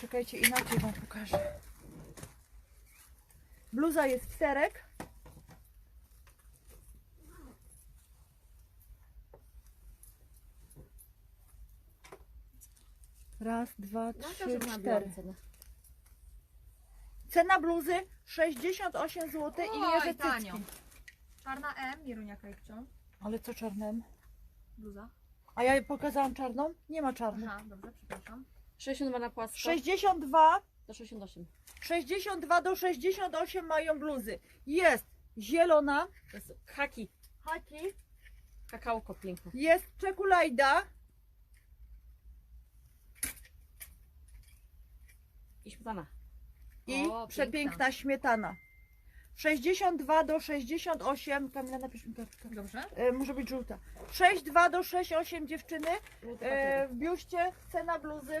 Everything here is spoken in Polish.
Czekajcie, inaczej wam pokażę. Bluza jest w serek. Raz, dwa, No trzy, cztery. Cena bluzy 68 zł i Oj, mierzę tanio. cycki. Czarna M, Mierunia Kajpcio. Ale co czarnym? Bluza. A ja jej pokazałam czarną? Nie ma czarnej. Aha, dobrze, przepraszam. 62 na płasko 62 do 68. 62 do 68 mają bluzy. Jest zielona, To jest haki. haki, Kakałko piękne. jest czekulajda, I śmietana. i O, przepiękna piękna. śmietana. 62 do 68, Kamila napisz mi kartkę. Dobrze. E, może być żółta. 62 do 68 dziewczyny. E, w biuście cena bluzy